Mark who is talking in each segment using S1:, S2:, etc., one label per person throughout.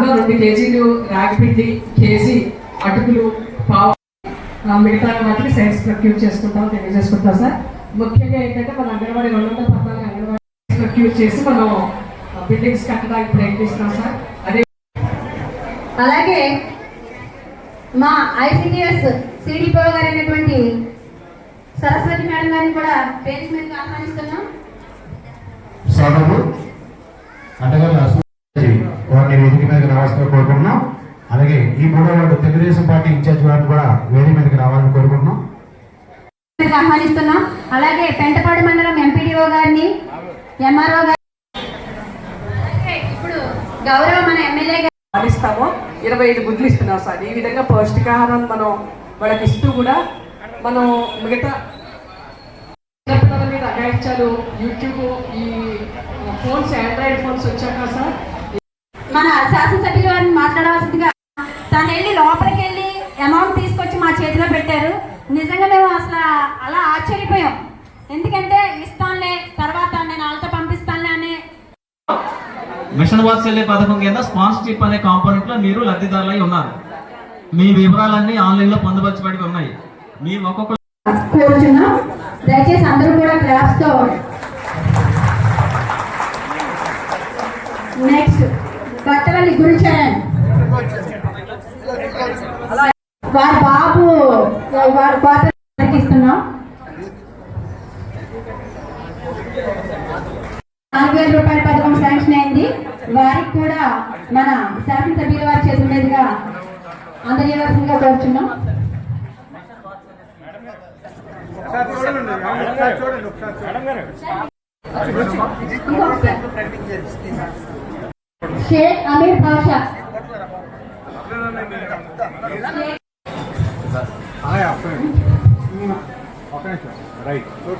S1: దానిలో రెండు కేజీలు రాగిపిండి కేజీ అటుకులు పావు. ఆ, మిగతా వాటికి సైన్స్ ప్రొక్యూర్ చేసుకుంటాం తెలియజేసుకుంటాం సార్. ముఖ్యంగా ఏంటంటే మన అంగన్వాడీ రెండు వందల పద్నాలుగు అంగన్వాడీ ప్రొక్యూర్ చేసి మనం బిల్డింగ్స్ కట్టడానికి ప్రయత్నిస్తున్నాం సార్. అదే
S2: అలాగే మా ఐసిడిఎస్ సిడిపో గారు అయినటువంటి సరస్వతి మేడం గారిని కూడా పేరు మీద ఆహ్వానిస్తున్నాం.
S3: సూర్యాజీ వారిని వేదిక మీదకి రావాల్సిన కోరుకుంటున్నాం. అలాగే ఈ మూడో వార్డు తెలుగుదేశం పార్టీ ఇన్ఛార్జ్ వారిని కూడా వేదిక మీదకి రావాలని కోరుకుంటున్నాం.
S2: ఆహ్వానిస్తున్నాం. అలాగే పెంటపాడు మండలం ఎంపీడీఓ గారిని ఎంఆర్ఓ గారిని. అలాగే ఇప్పుడు గౌరవ మన ఎమ్మెల్యే గారు.
S1: పాలిస్తామో ఇరవై ఐదు గుడ్లు ఇస్తున్నాం సార్. ఈ విధంగా పౌష్టికాహారం మనం వాళ్ళకి ఇస్తూ కూడా మనం మిగతా మీద అగాయిత్యాలు యూట్యూబ్ ఈ ఫోన్స్ ఆండ్రాయిడ్ ఫోన్స్ వచ్చాక సార్
S2: మన శాసనసభ్యుల వారిని మాట్లాడవలసిందిగా తను వెళ్ళి లోపలికి వెళ్ళి అమౌంట్ తీసుకొచ్చి మా చేతిలో పెట్టారు. నిజంగా మేము అసలు అలా ఆశ్చర్యపోయాం. ఎందుకంటే ఇస్తానులే తర్వాత నేను వాళ్ళతో పంపిస్తానులే అనే
S4: మిషన్ వాత్సల్య పథకం కింద స్పాన్సర్షిప్ అనే కాంపోనెంట్లో మీరు లబ్ధిదారులై ఉన్నారు. మీ వివరాలన్నీ ఆన్లైన్లో పొందుపరచబడి ఉన్నాయి. మీ ఒక్కొక్క
S2: కోరుచున్నాం దయచేసి అందరూ కూడా క్లాప్స్తో నెక్స్ట్ బట్టలల్లి గురుచరణ్ వారి బాబు వారి ఇస్తున్నాం నాలుగు వేల రూపాయల పథకం శాంక్షన్ అయింది. వారికి కూడా మన శాసనసభ్యుల వారి చేతుల మీదుగా అందజేయవలసిందిగా కోరుచున్నాం. షేక్ అమీర్ బాషా.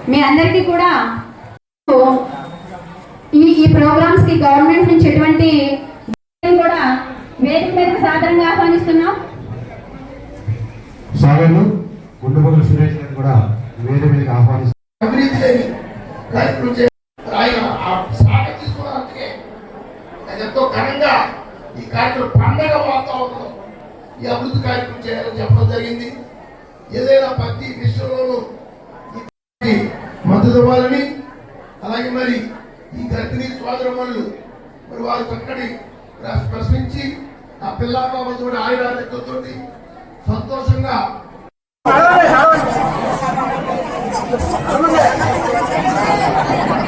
S2: మీ అందరికీ కూడా ఈ ఈ ప్రోగ్రామ్స్కి గవర్నమెంట్ నుంచి ఎటువంటి కూడా వేదిక మీద సాధారణంగా ఆహ్వానిస్తున్నాం.
S3: సోదరులు గుండుబొగుల సురేష్ గారిని కూడా వేదిక మీదకి ఆహ్వానిస్తున్నాం
S5: అభివృద్ధి లేని కార్యక్రమం చే- ఆయన ఆ శాఖ తీసుకున్నందుకే ఆయన ఎంతో ఘనంగా ఈ కార్యక్రమం పండగ వాతావరణం ఈ అభివృద్ధి కార్యక్రమం చేయాలని చెప్పడం జరిగింది. ఏదైనా ప్రతి విషయంలోనూ మద్దతు ఇవ్వాలని అలాగే మరి ఈ గర్భిణీ సోదరమణులు మరి వారు చక్కటి ప్రశ్నించి ఆ పిల్లాబాబుతో ఆయురారోగ్యంతో సంతోషంగా
S3: Come on,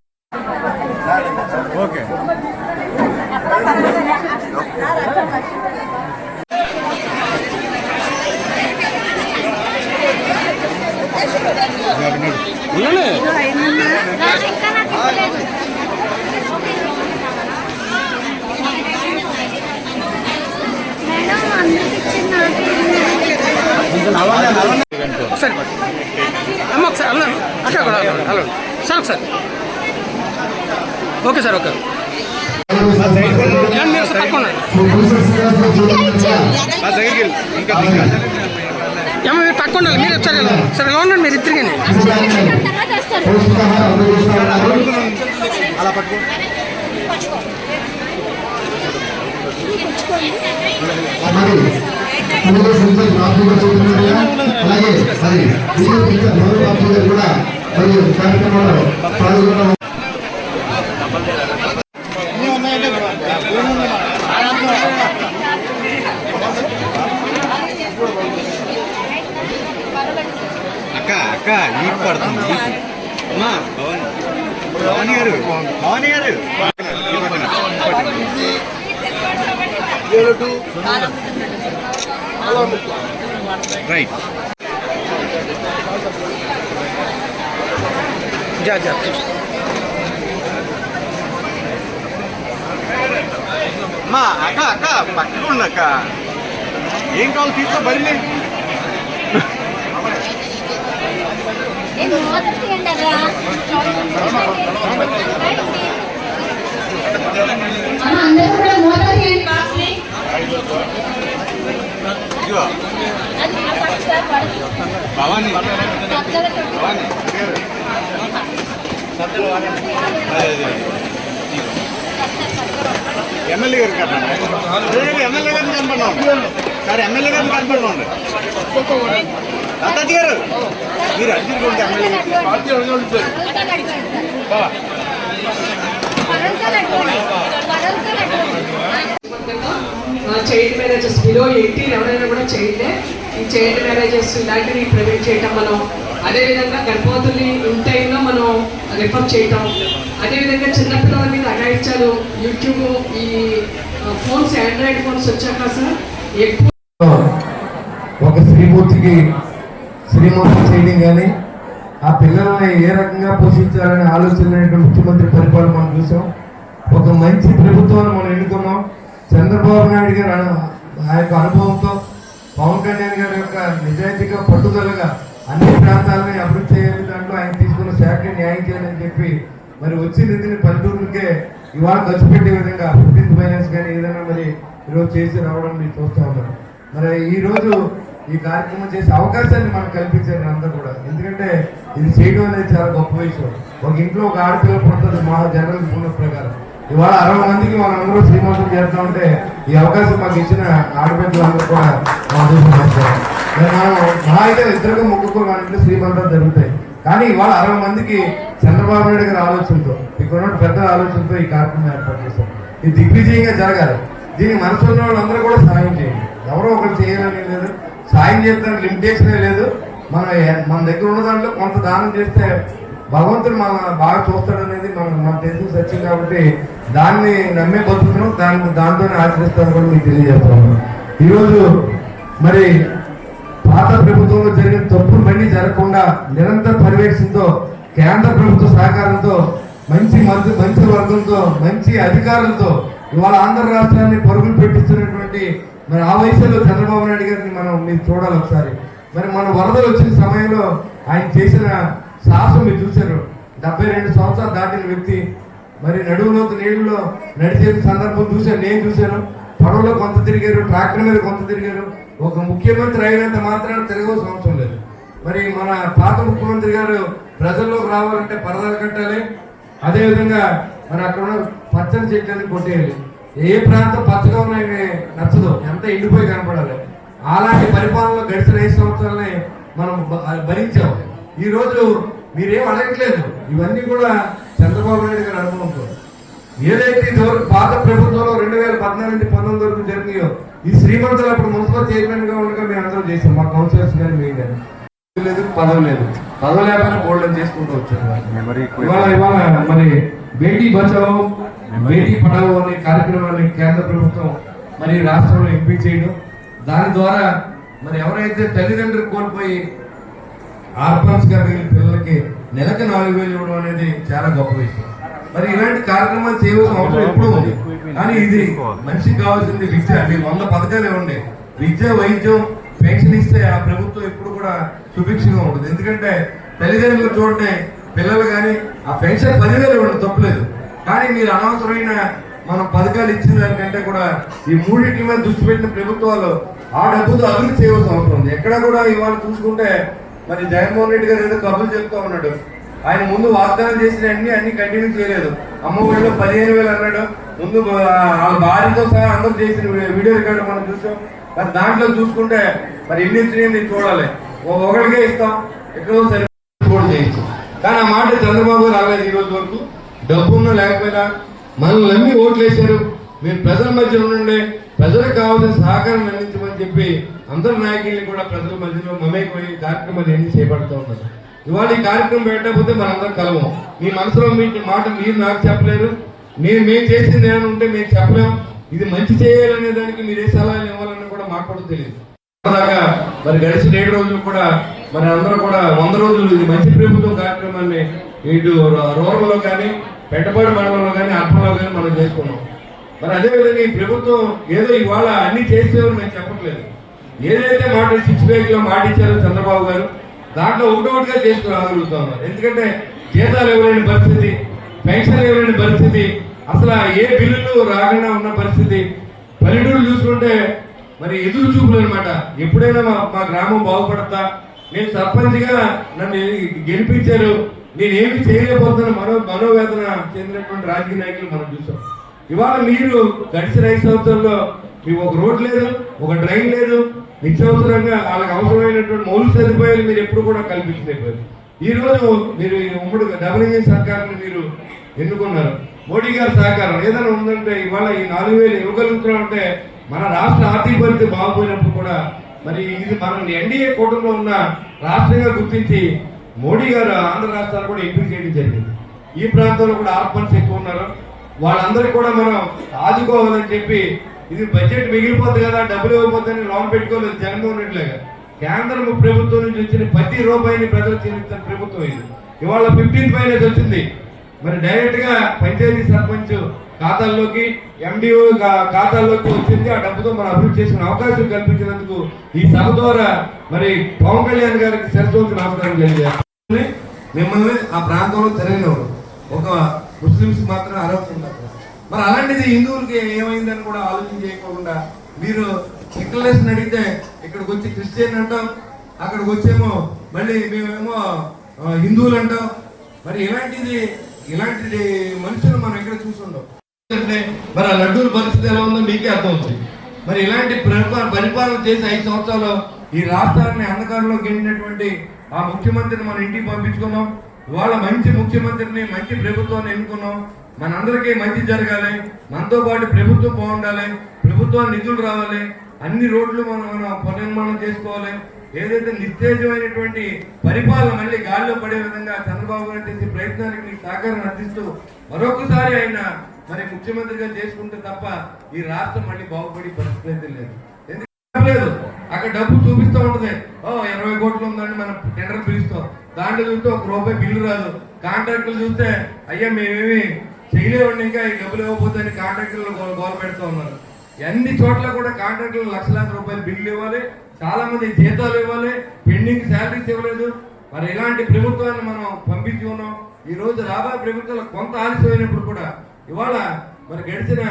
S6: ఒకసారి అలా అక్కడ అక్కడ అక్కడ, హలో. సార్ ఒకసారి ఓకే సార్ ఓకే. మీరు ఒకసారి పక్కన. ఏమో మీరు పక్క ఉండాలి. మీరు ఒకసారి. సరే ఇలా ఉండండి మీరు ఇద్దరికని
S3: పౌష్టికాహారం అందజేస్తా ఉన్నారు మరి తెలుగు సంస్థ రాష్ట్రంలో చెబుతున్నారయ్యా అలాగే మరి కూడా కార్యక్రమంలో పాల్గొన్న
S7: అక్క అక్క నీకు పడుతుంది. అమ్మా భవాని. భవాని గారు భవాని గారు. రైట్.
S8: जा जा.
S7: అమ్మా అక్క అక్క పక్కన ఉండు అక్క. ఏం కావాలి తీసుకో బరిలే
S2: మోటార్ చేయండి బాక్స్ని
S7: ఇదిగో భవాని భవాని అదే, అదే. ఎమ్మెల్యే గారు కట్టండి ఎమ్మెల్యే గారిని కనపడినాం సార్ ఎమ్మెల్యే గారిని కనపడినాం దత్తాజీ గారు మీరు అర్జున్ కొంటే ఎమ్మెల్యే గారు
S1: చైల్డ్ మ్యారేజెస్ బిలో ఎయిటీన్ ఎవరైనా కూడా చైల్డ్. ఈ చైల్డ్ మ్యారేజెస్ ఇలాంటివి ప్రివెంట్ చేయటం మనం అదేవిధంగా గర్భవతుల్ని ఇన్ టైంలో మనం రిఫర్ చేయటం. అదేవిధంగా చిన్నపిల్లల మీద అగాయించాలు యూట్యూబ్ ఈ ఫోన్స్ ఆండ్రాయిడ్ ఫోన్స్ వచ్చాక సార్ ఎక్కువ
S9: ఒక స్త్రీమూర్తికి శ్రీమూర్తి చేయడం కానీ ఆ పిల్లల్ని ఏ రకంగా పోషించాలనే ఆలోచన ముఖ్యమంత్రి పరిపాలన మనం చూసాం. ఒక మంచి ప్రభుత్వాన్ని మనం ఎన్నుకున్నాం. చంద్రబాబు నాయుడు గారు ఆ యొక్క అనుభవంతో పవన్ కళ్యాణ్ గారి యొక్క నిజాయితీగా పట్టుదలగా అన్ని ప్రాంతాలని అభివృద్ధి చేయాలి దాంట్లో ఆయన తీసుకున్న శాఖ న్యాయం చేయాలని చెప్పి మరి వచ్చే నిధిని పల్లెటూరుకే ఇవాళ ఖర్చు పెట్టే విధంగా ఫిఫ్టీన్త్ ఫైనాన్స్ కానీ ఏదైనా మరి ఈరోజు చేసి రావడం మీరు చూస్తూ ఉన్నారు. మరి ఈ రోజు ఈ కార్యక్రమం చేసే అవకాశాన్ని మనకు కల్పించారు అందరూ కూడా. ఎందుకంటే ఇది చేయడం అనేది చాలా గొప్ప విషయం. ఒక ఇంట్లో ఒక ఆడపిల్ల పుడుతుంది మా జనరల్ మూల ప్రకారం. ఇవాళ అరవై మందికి మనం అందరూ శ్రీమంతం చేస్తా ఉంటే ఈ అవకాశం మాకు ఇచ్చిన ఆడపిల్లలందరూ కూడా మా దేశం మనం మహా అయితే ఇద్దరికి ముగ్గురు మన ఇంట్లో శ్రీమంతాలు జరుగుతాయి. కానీ ఇవాళ అరవై మందికి చంద్రబాబు నాయుడు గారి ఆలోచనతో ఇక్కడ పెద్ద ఆలోచనతో ఈ కార్యక్రమం ఏర్పాటు చేశాం ఇది దిగ్విజయంగా జరగాలి. దీనికి మనసు ఉన్న వాళ్ళందరూ కూడా సాయం చేయండి. ఎవరో ఒకరు చేయాలని లేదు. సాయం చేయడానికి లిమిటేషనే లేదు. మన మన దగ్గర ఉన్న దాంట్లో కొంత దానం చేస్తే భగవంతుడు మన బాగా చూస్తాడనేది మనం మన తెలిసిన సత్యం కాబట్టి దాన్ని నమ్మే బతుకుతున్నాం దాన్ని దాంతోనే ఆచరిస్తాను కూడా మీకు తెలియజేస్తాను ఈరోజు మరి పాత ప్రభుత్వంలో జరిగిన తప్పులు మళ్ళీ జరగకుండా నిరంతర పర్యవేక్షణతో కేంద్ర ప్రభుత్వ సహకారంతో మంచి మంత్రి మంచి వర్గంతో మంచి అధికారులతో ఇవాళ ఆంధ్ర రాష్ట్రాన్ని పరుగులు పెట్టిస్తున్నటువంటి మరి ఆ వయసులో చంద్రబాబు నాయుడు గారిని మనం మీరు చూడాలి ఒకసారి. మరి మన వరదలు వచ్చిన సమయంలో ఆయన చేసిన సాహసం మీరు చూశారు. డెబ్బై రెండు సంవత్సరాలు దాటిన వ్యక్తి మరి నడువులోతు నీళ్ళలో నడిచే సందర్భం చూశాను నేను చూశాను. పడవలో కొంత తిరిగారు ట్రాక్టర్ మీద కొంత తిరిగారు. ఒక ముఖ్యమంత్రి అయినంత మాత్రాన తిరగవలసిన అవసరం లేదు. మరి మన పాత ముఖ్యమంత్రి గారు ప్రజల్లోకి రావాలంటే పరదాలు కట్టాలి. అదేవిధంగా మరి అక్కడ ఉన్న పచ్చని చెట్లని కొట్టేయాలి. ఏ ప్రాంతం పచ్చగా ఉన్నాయని నచ్చదు. ఎంత ఎండిపోయి కనపడాలి. అలాంటి పరిపాలనలో గడిచిన ఐదు సంవత్సరాలని మనం బ- భరించాం. ఈ రోజు మీరేం అడగట్లేదు ఇవన్నీ కూడా చంద్రబాబు నాయుడు గారి అనుభవంతో. ఏదైతే పాత ప్రభుత్వంలో రెండు వేల పద్నాలుగు నుంచి పంతొమ్మిది వరకు జరిగినాయో ఈ శ్రీమంతులు అప్పుడు మున్సిపల్ చైర్మన్గా ఉండగా మేము అందరం చేసాం మా కౌన్సిలర్స్ కానీ మేము కానీ లేదు పదవి లేదు. పదవి లేకపోయినా బోల్డ్ చేసుకుంటూ వచ్చారు ఇవాళ ఇవాళ మరి బేటీ బచావో బేటీ పడావో అనే కార్యక్రమాన్ని కేంద్ర ప్రభుత్వం మరి రాష్ట్రంలో ఎంపీ చేయడం దాని ద్వారా మరి ఎవరైతే తల్లిదండ్రులు కోల్పోయి ఆర్ఫన్స్గా మిగిలిన పిల్లలకి నెలకు నాలుగు వేలు ఇవ్వడం అనేది చాలా గొప్ప విషయం. మరి ఇలాంటి కార్యక్రమాలు చేయవలసిన అవసరం ఎప్పుడూ ఉంది. కానీ ఇది మనిషికి కావాల్సింది విద్య. మీరు వంద పథకాలు ఇవ్వండి. విద్య వైద్యం పెన్షన్ ఇస్తే ఆ ప్రభుత్వం ఎప్పుడు కూడా సుభిక్షంగా ఉంటుంది. ఎందుకంటే తల్లిదండ్రులు చూడండి పిల్లలు కానీ ఆ పెన్షన్ పదివేలు ఇవ్వండి తప్పలేదు. కానీ మీరు అనవసరమైన మనం పథకాలు ఇచ్చిన దానికంటే కూడా ఈ మూడింటి మీద దృష్టి పెట్టిన ప్రభుత్వాలు ఆ డబ్బుతో అభివృద్ధి చేయవలసిన అవసరం ఉంది. ఎక్కడ కూడా ఇవాళ చూసుకుంటే మరి జగన్మోహన్ రెడ్డి గారు ఏదో కబుర్లు చెప్తా ఉన్నాడు. ఆయన ముందు వాగ్దానం చేసిన అన్ని అన్ని కంటిన్యూ చేయలేదు. అమ్మ ఒడిలో పదిహేను వేలు అన్నాడు. ముందు వాళ్ళ భార్యతో సహా అందరూ చేసిన వీడియో రికార్డు మనం చూసాం. మరి దాంట్లో చూసుకుంటే మరి ఎన్ని వచ్చినాయి చూడాలి. ఒకరికే ఇస్తాం. ఎక్కడో సరే కూడా చేయొచ్చు కానీ ఆ మాట చంద్రబాబు రాలేదు ఈ రోజు వరకు. డబ్బున్నా లేకపోయినా మనల్ని నమ్మి ఓట్లు వేశారు మీరు ప్రజల మధ్య ఉండండి. ప్రజలకు కావాల్సిన సహకారం అందించమని చెప్పి అందరు నాయకుల్ని కూడా ప్రజల మధ్యలో మమేకమై కార్యక్రమాలు ఎన్ని చేపడుతూ ఉన్నారు ఇవాళ ఈ కార్యక్రమం పెట్టకపోతే మనందరం కలవం మీ మనసులో మీ మాట మీరు నాకు చెప్పలేరు. మీరు మేము చేసింది ఏమైనా ఉంటే మేము చెప్పలేం ఇది మంచి చేయాలనే దానికి మీరు ఏ సలహాలు ఇవ్వాలని కూడా మాకు కూడా తెలియదు. దాకా మరి గడిచిన ఏడు రోజులు కూడా మరి అందరూ కూడా వంద రోజులు ఇది మంచి ప్రభుత్వం కార్యక్రమాన్ని ఇటు రూరల్లో కానీ పెట్టబడి మండలంలో కానీ అర్పణలో కానీ మనం చేసుకున్నాం. మరి అదేవిధంగా ఈ ప్రభుత్వం ఏదో ఇవాళ అన్ని చేసేవారు మేము చెప్పట్లేదు. ఏదైతే మాట సిక్స్ బ్యాగ్ మాట ఇచ్చారో చంద్రబాబు గారు దాంట్లో ఒకటొకటిగా చేసుకుని రాగలుగుతా ఉన్నారు. ఎందుకంటే జీతాలు ఇవ్వలేని పరిస్థితి పెన్షన్ ఇవ్వలేని పరిస్థితి అసలు ఏ బిల్లులు రాకుండా ఉన్న పరిస్థితి. పల్లెటూరు చూసుకుంటే మరి ఎదురు చూపులు అనమాట ఎప్పుడైనా మా మా గ్రామం బాగుపడతా. నేను సర్పంచ్గా నన్ను గెలిపించారు. నేనేమి ఏమి చేయలేకపోతున్నా మనో మనోవేదన చెందినటువంటి రాజకీయ నాయకులు మనం చూసాం. ఇవాళ మీరు గడిచిన ఐదు సంవత్సరాల్లో మీకు ఒక రోడ్ లేదు ఒక డ్రైన్ లేదు. నిత్యవసరంగా వాళ్ళకి అవసరమైనటువంటి మౌలిక సదుపాయాలు మీరు ఎప్పుడు కూడా కల్పించలేకపోయారు. ఈరోజు మీరు ఈ ఉమ్మడి డబ్ల్యూజీ ఇంజిన్ మీరు ఎన్నుకున్నారు. మోడీ గారి సహకారం ఏదైనా ఉందంటే ఇవాళ ఈ నాలుగు వేలు ఇవ్వగలుగుతున్నాం అంటే మన రాష్ట్ర ఆర్థిక పరిస్థితి బాగుపోయినప్పుడు కూడా మరి ఇది మనం ఎన్డీఏ కూటమిలో ఉన్న రాష్ట్రంగా గుర్తించి మోడీ గారు ఆంధ్ర రాష్ట్రాలు కూడా ఎంపిక చేయడం జరిగింది. ఈ ప్రాంతంలో కూడా ఆర్పన్స్ ఎక్కువ ఉన్నారు. వాళ్ళందరికీ కూడా మనం ఆదుకోవాలని చెప్పి ఇది బడ్జెట్ మిగిలిపోతుంది కదా డబ్బులు ఇవ్వకపోతే లోన్ పెట్టుకోలేదు జగన్మోహన్ రెడ్డి లాగా. కేంద్రం ప్రభుత్వం నుంచి వచ్చిన ప్రతి రూపాయిని ప్రజలు చెల్లించిన ప్రభుత్వం ఇది. ఇవాళ ఫిఫ్టీన్ ఫైనాన్స్ వచ్చింది. మరి డైరెక్ట్గా పంచాయతీ సర్పంచ్ ఖాతాల్లోకి ఎండిఓ ఖాతాల్లోకి వచ్చింది. ఆ డబ్బుతో మనం అభివృద్ధి చేసిన అవకాశం కల్పించినందుకు ఈ సభ ద్వారా మరి పవన్ కళ్యాణ్ గారికి సరిచూసి నమస్కారం తెలియజేస్తాను మిమ్మల్ని ఆ ప్రాంతంలో తిరగనివ్వరు. ఒక ముస్లింస్ మాత్రం అర్హత ఉండదు. మరి అలాంటిది హిందువులకి ఏమైందని కూడా ఆలోచన చేయకుండా మీరు డిక్లరేషన్ అడిగితే ఇక్కడికి వచ్చి క్రిస్టియన్ అంటాం అక్కడికి వచ్చేమో మళ్ళీ మేమేమో హిందువులు అంటాం. మరి ఇలాంటిది ఇలాంటి మనుషులు మనం ఎక్కడ చూసుండం మరి ఆ లడ్డూల పరిస్థితి ఎలా ఉందో మీకే అర్థం అవుతుంది మరి ఇలాంటి పరిపాలన చేసి ఐదు సంవత్సరాలు ఈ రాష్ట్రాన్ని అంధకారంలో గెలిచినటువంటి ఆ ముఖ్యమంత్రిని మన ఇంటికి పంపించుకున్నాం ఇవాళ మంచి ముఖ్యమంత్రిని మంచి ప్రభుత్వాన్ని ఎన్నుకున్నాం. మనందరికీ మంచి జరగాలి. మనతో పాటు ప్రభుత్వం బాగుండాలి. ప్రభుత్వానికి నిధులు రావాలి. అన్ని రోడ్లు మనం మనం పునర్నిర్మాణం చేసుకోవాలి. ఏదైతే నిస్తేజమైనటువంటి పరిపాలన మళ్ళీ గాలిలో పడే విధంగా చంద్రబాబు గారు చేసే ప్రయత్నానికి మీకు సహకారం అందిస్తూ మరొకసారి ఆయన మరి ముఖ్యమంత్రిగా చేసుకుంటే తప్ప ఈ రాష్ట్రం మళ్ళీ బాగుపడే పరిస్థితి అయితే లేదు. ఎందుకు లేదు అక్కడ డబ్బు చూపిస్తూ ఉంటుంది. ఓ ఇరవై కోట్లు ఉందండి మనం టెండర్ పిలుస్తాం. దాంట్లో చూస్తే ఒక రూపాయి బిల్లు రాదు. కాంట్రాక్టులు చూస్తే అయ్యా మేమేమి చేయలేవండి ఇంకా ఈ డబ్బులు ఇవ్వకపోతే అని కాంట్రాక్టులు గోల పెడుతూ ఉన్నారు. అన్ని చోట్ల కూడా కాంట్రాక్టులు లక్షలాది రూపాయలు బిల్లు ఇవ్వాలి చాలా మంది జీతాలు ఇవ్వాలి పెండింగ్ శాలరీస్ ఇవ్వలేదు. మరి ఇలాంటి ప్రభుత్వాన్ని మనం పంపించి ఉన్నాం. ఈ రోజు రాబోయే ప్రభుత్వంలో కొంత ఆలస్యమైనప్పుడు కూడా ఇవాళ మరి గడిచిన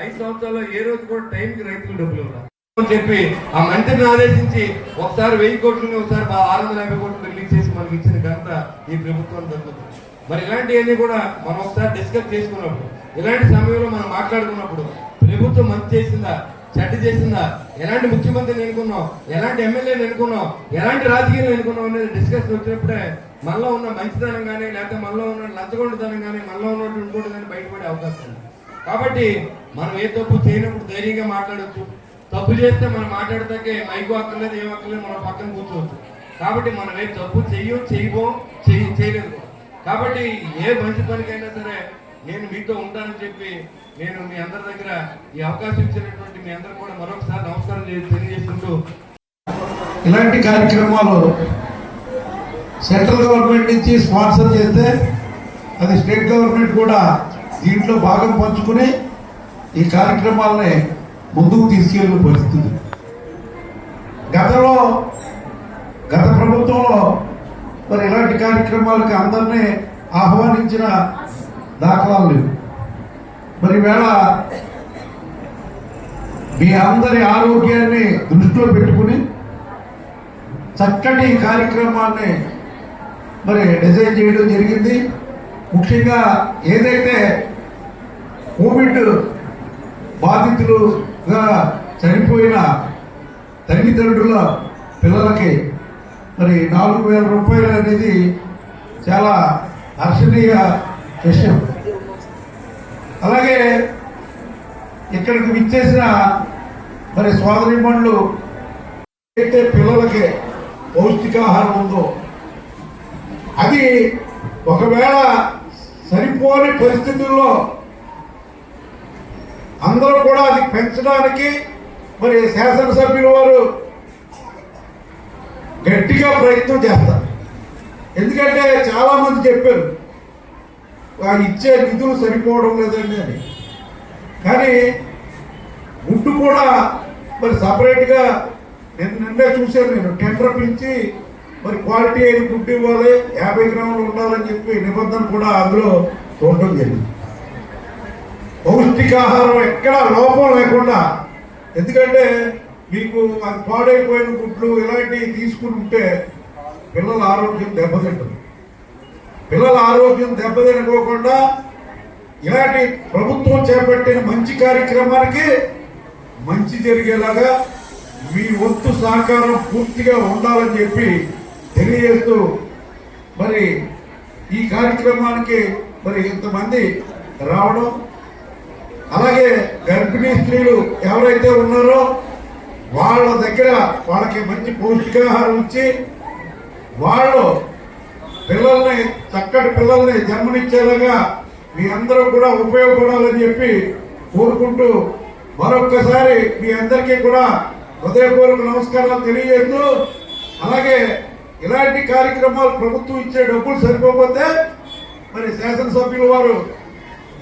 S9: ఐదు సంవత్సరాల్లో ఏ రోజు కూడా టైంకి రైతులు డబ్బులు ఇవ్వాలి. అని చెప్పి ఆ మంత్రిని ఆదేశించి ఒకసారి వెయ్యి కోట్లు ఒకసారి ఆరు వందల యాభై కోట్లు రిలీజ్ ఇచ్చిన ఘనత ఈ ప్రభుత్వం దక్కుతుంది మరి ఇలాంటివన్నీ కూడా మనం ఒకసారి డిస్కస్ చేసుకున్నప్పుడు ఇలాంటి సమయంలో మనం మాట్లాడుకున్నప్పుడు ప్రభుత్వం మంచి చేసిందా చెడ్డ చేసిందా ఎలాంటి ముఖ్యమంత్రిని ఎన్నుకున్నాం ఎలాంటి ఎమ్మెల్యేని ఎన్నుకున్నాం ఎలాంటి రాజకీయాలు ఎన్నుకున్నాం అనేది డిస్కషన్ వచ్చినప్పుడే మనలో ఉన్న మంచితనం కానీ లేకపోతే మనలో ఉన్న లంచగొండతనం కానీ మనలో ఉన్నటువంటి ఇంకోటి కానీ బయటపడే అవకాశం ఉంది. కాబట్టి మనం ఏ తప్పు చేయనప్పుడు ధైర్యంగా మాట్లాడొచ్చు. తప్పు చేస్తే మనం మాట్లాడతాకే మైకు అక్కర్లేదు ఏం అక్కర్లేదు మనం పక్కన కూర్చోవచ్చు. కాబట్టి మనం ఏం తప్పు చెయ్యు చేయబో చెయ్యి చేయలేదు. కాబట్టి ఏ మంచి పనికైనా సరే నేను మీతో ఉంటానని చెప్పి నేను మీ అందరి దగ్గర ఈ అవకాశం ఇచ్చినటువంటి మీ అందరు కూడా మరొకసారి నమస్కారం తెలియజేసుకుంటూ
S3: ఇలాంటి కార్యక్రమాలు సెంట్రల్ గవర్నమెంట్ నుంచి స్పాన్సర్ చేస్తే అది స్టేట్ గవర్నమెంట్ కూడా దీంట్లో భాగం పంచుకుని ఈ కార్యక్రమాలని ముందుకు తీసుకెళ్ళిన పరిస్థితి. గతంలో గత ప్రభుత్వంలో మరి ఇలాంటి కార్యక్రమాలకి అందరినీ ఆహ్వానించిన దాఖలాలు లేవు. మరి వేళ మీ అందరి ఆరోగ్యాన్ని దృష్టిలో పెట్టుకుని చక్కటి కార్యక్రమాన్ని మరి డిజైన్ చేయడం జరిగింది. ముఖ్యంగా ఏదైతే కోవిడ్ బాధితులుగా చనిపోయిన తల్లిదండ్రుల పిల్లలకి మరి నాలుగు వేల రూపాయలు అనేది చాలా హర్షణీయ విషయం. అలాగే ఇక్కడికి విచ్చేసిన మరి సోదరి సోదరిమణులు అయితే పిల్లలకి పౌష్టికాహారం ఉందో అది ఒకవేళ సరిపోని పరిస్థితుల్లో అందరూ కూడా అది పెంచడానికి మరి శాసనసభ్యుల వారు గట్టిగా ప్రయత్నం చేస్తారు ఎందుకంటే చాలామంది చెప్పారు వారు ఇచ్చే నిధులు సరిపోవడం లేదండి అని. కానీ గుడ్డు కూడా మరి సపరేట్గా నేను నిన్నే చూశాను నేను టెండర్ పిలిచి మరి క్వాలిటీ అయిన గుడ్డు ఇవ్వాలి యాభై గ్రాములు ఉండాలని చెప్పి నిబంధన కూడా అందులో చూడటం జరిగింది. పౌష్టికాహారం ఎక్కడా లోపం లేకుండా ఎందుకంటే మీకు పాడైపోయిన గుడ్లు ఇలాంటివి తీసుకుంటుంటే పిల్లల ఆరోగ్యం దెబ్బతింటుంది. పిల్లల ఆరోగ్యం దెబ్బతినుకోకుండా ఇలాంటి ప్రభుత్వం చేపట్టిన మంచి కార్యక్రమానికి మంచి జరిగేలాగా మీ వంతు సహకారం పూర్తిగా ఉండాలని చెప్పి తెలియజేస్తూ మరి ఈ కార్యక్రమానికి మరి ఇంతమంది రావడం అలాగే గర్భిణీ స్త్రీలు ఎవరైతే ఉన్నారో వాళ్ళ దగ్గర వాళ్ళకి మంచి పౌష్టికాహారం ఇచ్చి వాళ్ళు పిల్లల్ని చక్కటి పిల్లల్ని జన్మనిచ్చేలాగా మీ అందరూ కూడా ఉపయోగపడాలని చెప్పి కోరుకుంటూ మరొక్కసారి మీ అందరికీ కూడా హృదయపూర్వక నమస్కారాలు తెలియజేస్తూ అలాగే ఇలాంటి కార్యక్రమాలు ప్రభుత్వం ఇచ్చే డబ్బులు సరిపోతే మరి శాసనసభ్యుల వారు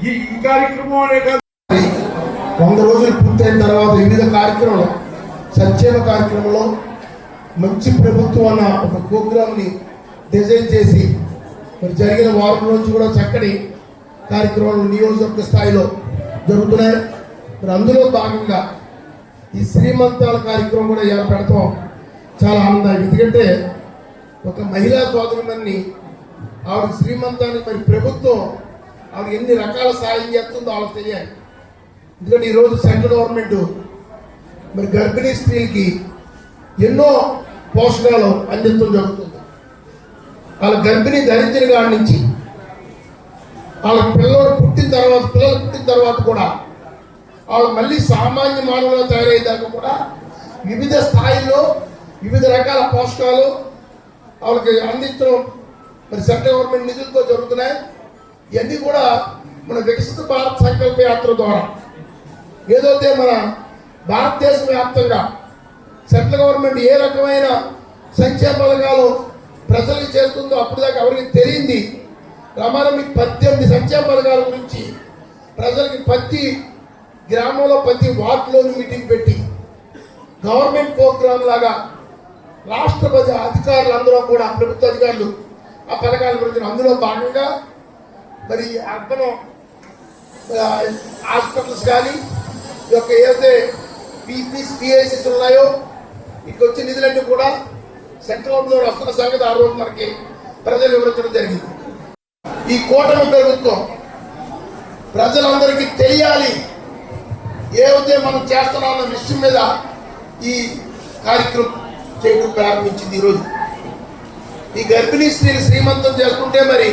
S3: ఈ ఈ కార్యక్రమం అనే కాదు.
S5: వంద రోజులు పూర్తయిన తర్వాత వివిధ కార్యక్రమాలు. సంక్షేమ కార్యక్రమంలో మంచి ప్రభుత్వం అన్న ఒక ప్రోగ్రామ్ని డిజైన్ చేసి మరి జరిగిన వారం నుంచి కూడా చక్కటి కార్యక్రమాలు నియోజకవర్గ స్థాయిలో జరుగుతున్నాయి. మరి అందులో భాగంగా ఈ శ్రీమంతాల కార్యక్రమం కూడా ఇలా పెడతాం. చాలా ఆనందం ఎందుకంటే ఒక మహిళా సోదరుమని ఆవిడ శ్రీమంతాన్ని మరి ప్రభుత్వం ఆవిడ ఎన్ని రకాల సాయం చేస్తుందో వాళ్ళకి తెలియాలి. ఎందుకంటే ఈరోజు సెంట్రల్ గవర్నమెంట్ మరి గర్భిణీ స్త్రీలకి ఎన్నో పోషకాలు అందించడం జరుగుతుంది. వాళ్ళ గర్భిణీ ధరించిన కాడి నుంచి వాళ్ళ పిల్లలు పుట్టిన తర్వాత పిల్లలు పుట్టిన తర్వాత కూడా వాళ్ళు మళ్ళీ సామాన్య మానవులు తయారయ్యేదాకా కూడా వివిధ స్థాయిల్లో వివిధ రకాల పోషకాలు వాళ్ళకి అందించడం మరి సెంట్రల్ గవర్నమెంట్ నిధులతో జరుగుతున్నాయి. ఇవన్నీ కూడా మన వికసిత భారత్ సంకల్ప యాత్ర ద్వారా ఏదైతే మన భారతదేశ వ్యాప్తంగా సెంట్రల్ గవర్నమెంట్ ఏ రకమైన సంక్షేమ పథకాలు ప్రజలకు చేస్తుందో అప్పుడు దాకా ఎవరికి తెలియంది. రమాన మీకు పద్దెనిమిది సంక్షేమ పథకాల గురించి ప్రజలకి ప్రతి గ్రామంలో ప్రతి వార్డులోని మీటింగ్ పెట్టి గవర్నమెంట్ ప్రోగ్రామ్ లాగా రాష్ట్రపతి అధికారులు అందరూ కూడా ప్రభుత్వ అధికారులు ఆ పథకాల గురించి అందులో భాగంగా మరి అర్బన్ హాస్పిటల్స్ కానీ ఈ యొక్క ఏదైతే పీపీస్ పిఎస్సీస్ ఉన్నాయో ఇక్కడికి వచ్చే నిధులన్నీ కూడా సెంట్రల్ గవర్నమెంట్ వస్తున్న సంగతి ఆ రోజు మనకి ప్రజలు వివరించడం జరిగింది. ఈ కూటమి ప్రభుత్వం ప్రజలందరికీ తెలియాలి ఏవైతే మనం చేస్తున్నామన్న విషయం మీద ఈ కార్యక్రమం చేయడం ప్రారంభించింది ఈరోజు ఈ గర్భిణీ స్త్రీలు శ్రీమంతం చేసుకుంటే మరి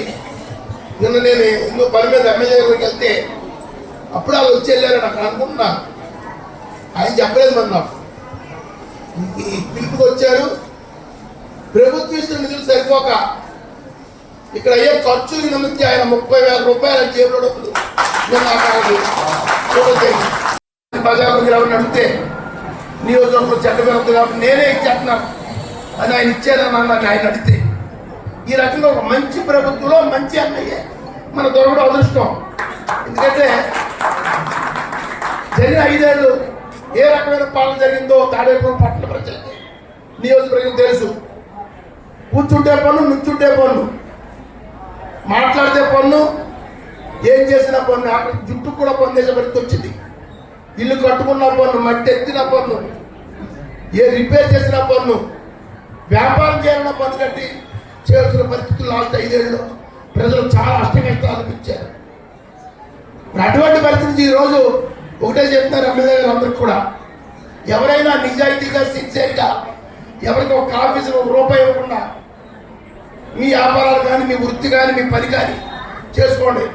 S5: నిన్న నేను ఇంకో పని మీద ఎమ్మెల్యే దగ్గరికి వెళ్తే అప్పుడు వాళ్ళు వచ్చి వెళ్ళారని అక్కడ అనుకుంటున్నాను. ఆయన చెప్పలేదు మరి నాకు ఈ పిలుపుకి వచ్చారు ప్రభుత్వ ఇస్తున్న నిధులు సరిపోక ఇక్కడ అయ్యే ఖర్చులు నిమిత్తి ఆయన ముప్పై వేల రూపాయల జేబులో డబ్బులు. నేను నాకు ఆయన ప్రజాపతి ఎవరిని అడిగితే నియోజకవర్గంలో చెడ్డ ఉంది కాబట్టి నేనే ఇచ్చేస్తున్నాను అని ఆయన ఇచ్చేదని అన్నాను ఆయన అడిగితే ఈ రకంగా ఒక మంచి ప్రభుత్వంలో మంచి అన్నయ్యే మన దొరకడం అదృష్టం. ఎందుకంటే జరిగిన ఐదేళ్ళు ఏ రకమైన పాలన జరిగిందో తాడేపురం పట్టణ ప్రజలకి. నియోజకవర్గం తెలుసు. కూర్చుంటే పన్ను నుంచుంటే పన్ను. మాట్లాడితే పన్ను ఏం చేసిన పన్ను. అక్కడ జుట్టు కూడా పన్ను పరిస్థితి వచ్చింది. ఇల్లు కట్టుకున్న పన్ను మట్టి ఎత్తిన పన్ను. ఏ రిపేర్ చేసిన పన్ను. వ్యాపారం చేయాలన్న పన్ను కట్టి చేయాల్సిన పరిస్థితులు లాస్ట్ ఐదేళ్ళు. ప్రజలు చాలా అష్ట అనిపించారు. అటువంటి పరిస్థితి ఈరోజు ఒకటే చెప్తారు ఎమ్మెల్యే గారు అందరికి కూడా. ఎవరైనా నిజాయితీగా సిన్సియర్గా ఎవరికి ఒక ఆఫీసులో ఒక రూపాయి ఇవ్వకుండా మీ వ్యాపారాలు కానీ మీ వృత్తి కానీ మీ పని కానీ చేసుకోండి.